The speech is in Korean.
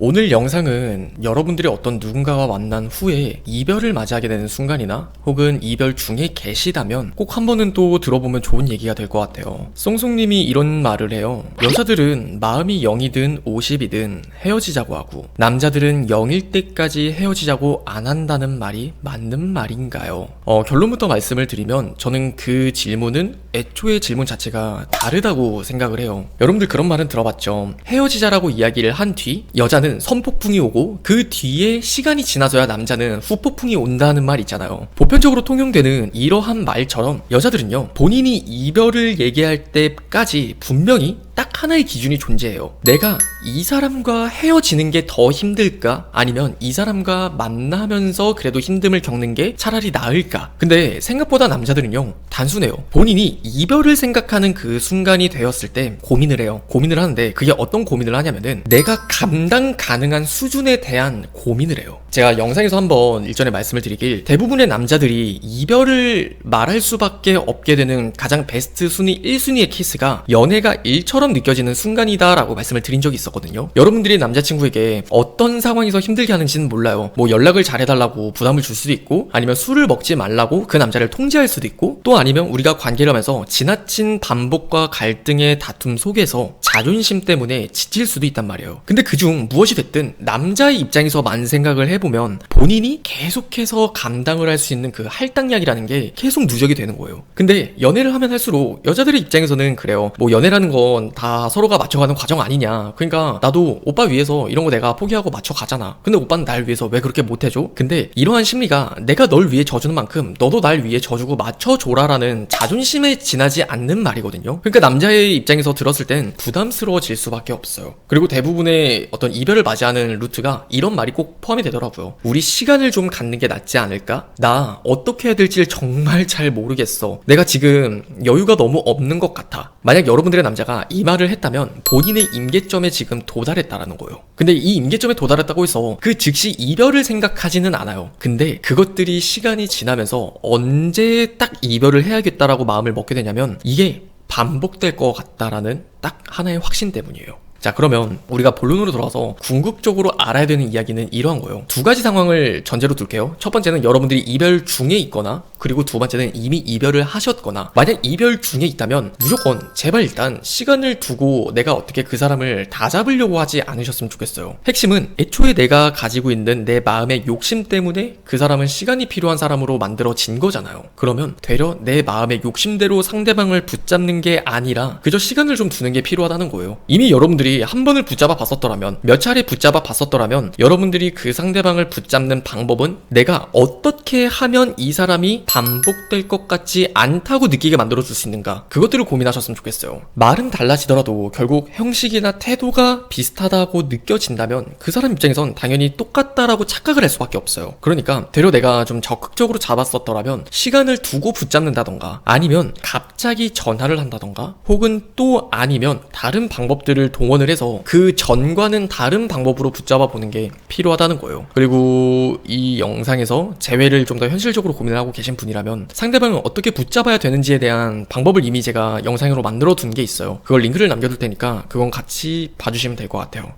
오늘 영상은 여러분들이 어떤 누군가와 만난 후에 이별을 맞이하게 되는 순간이나 혹은 이별 중에 계시다면 꼭 한 번은 또 들어보면 좋은 얘기가 될 것 같아요. 송송님이 이런 말을 해요. 여자들은 마음이 0이든 50이든 헤어지자고 하고 남자들은 0일 때까지 헤어지자고 안 한다는 말이 맞는 말인가요? 어, 결론부터 말씀을 드리면 저는 그 질문은 애초에 질문 자체가 다르다고 생각을 해요. 여러분들 그런 말은 들어봤죠. 헤어지자라고 이야기를 한 뒤 여자는 선폭풍이 오고 그 뒤에 시간이 지나서야 남자는 후폭풍이 온다는 말 있잖아요. 보편적으로 통용되는 이러한 말처럼 여자들은요 본인이 이별을 얘기할 때까지 분명히 딱 하나의 기준이 존재해요. 내가 이 사람과 헤어지는 게 더 힘들까? 아니면 이 사람과 만나면서 그래도 힘듦을 겪는 게 차라리 나을까? 근데 생각보다 남자들은요, 단순해요. 본인이 이별을 생각하는 그 순간이 되었을 때 고민을 해요. 고민을 하는데 그게 어떤 고민을 하냐면은 내가 감당 가능한 수준에 대한 고민을 해요. 제가 영상에서 한번 일전에 말씀을 드리길 대부분의 남자들이 이별을 말할 수밖에 없게 되는 가장 베스트 순위 1순위의 케이스가 연애가 일처럼 느껴 지는 순간이다라고 말씀을 드린 적이 있었거든요. 여러분들이 남자친구에게 어떤 상황에서 힘들게 하는지는 몰라요. 뭐 연락을 잘해달라고 부담을 줄 수도 있고 아니면 술을 먹지 말라고 그 남자를 통제할 수도 있고 또 아니면 우리가 관계를 하면서 지나친 반복과 갈등의 다툼 속에서 자존심 때문에 지칠 수도 있단 말이에요. 근데 그중 무엇이 됐든 남자의 입장에서만 생각을 해보면 본인이 계속해서 감당을 할 수 있는 그 할당량이라는 게 계속 누적이 되는 거예요. 근데 연애를 하면 할수록 여자들의 입장에서는 그래요. 뭐 연애라는 건다 서로가 맞춰가는 과정 아니냐. 그러니까 나도 오빠 위해서 이런 거 내가 포기하고 맞춰가잖아. 근데 오빠는 날 위해서 왜 그렇게 못해줘? 근데 이러한 심리가 내가 널 위해 져주는 만큼 너도 날 위해 져주고 맞춰줘라라는 자존심에 지나지 않는 말이거든요. 그러니까 남자의 입장에서 들었을 땐 부담스러워질 수밖에 없어요. 그리고 대부분의 어떤 이별을 맞이하는 루트가 이런 말이 꼭 포함이 되더라고요. 우리 시간을 좀 갖는 게 낫지 않을까? 나 어떻게 해야 될지 정말 잘 모르겠어. 내가 지금 여유가 너무 없는 것 같아. 만약 여러분들의 남자가 이 말을 했다면 본인의 임계점에 지금 도달했다라는 거예요. 근데 이 임계점에 도달했다고 해서 그 즉시 이별을 생각하지는 않아요. 근데 그것들이 시간이 지나면서 언제 딱 이별을 해야겠다라고 마음을 먹게 되냐면 이게 반복될 것 같다라는 딱 하나의 확신 때문이에요. 자, 그러면 우리가 본론으로 돌아와서 궁극적으로 알아야 되는 이야기는 이러한 거예요. 두 가지 상황을 전제로 둘게요. 첫 번째는 여러분들이 이별 중에 있거나, 그리고 두 번째는 이미 이별을 하셨거나, 만약 이별 중에 있다면 무조건 제발 일단 시간을 두고 내가 어떻게 그 사람을 다 잡으려고 하지 않으셨으면 좋겠어요. 핵심은 애초에 내가 가지고 있는 내 마음의 욕심 때문에 그 사람은 시간이 필요한 사람으로 만들어진 거잖아요. 그러면 되려 내 마음의 욕심대로 상대방을 붙잡는 게 아니라 그저 시간을 좀 두는 게 필요하다는 거예요. 이미 여러분들이 한 번을 붙잡아 봤었더라면 몇 차례 붙잡아 봤었더라면 여러분들이 그 상대방을 붙잡는 방법은 내가 어떻게 하면 이 사람이 반복될 것 같지 않다고 느끼게 만들어 줄 수 있는가 그것들을 고민하셨으면 좋겠어요. 말은 달라지더라도 결국 형식이나 태도가 비슷하다고 느껴진다면 그 사람 입장에선 당연히 똑같다라고 착각을 할 수밖에 없어요. 그러니까 되려 내가 좀 적극적으로 잡았었더라면 시간을 두고 붙잡는다던가 아니면 갑자기 전화를 한다던가 혹은 또 아니면 다른 방법들을 동원을 해서 그 전과는 다른 방법으로 붙잡아 보는 게 필요하다는 거예요. 그리고 이 영상에서 재회를 좀 더 현실적으로 고민을 하고 계신 분이라면 상대방을 어떻게 붙잡아야 되는지에 대한 방법을 이미 제가 영상으로 만들어 둔 게 있어요. 그걸 링크를 남겨둘 테니까 그건 같이 봐주시면 될 것 같아요.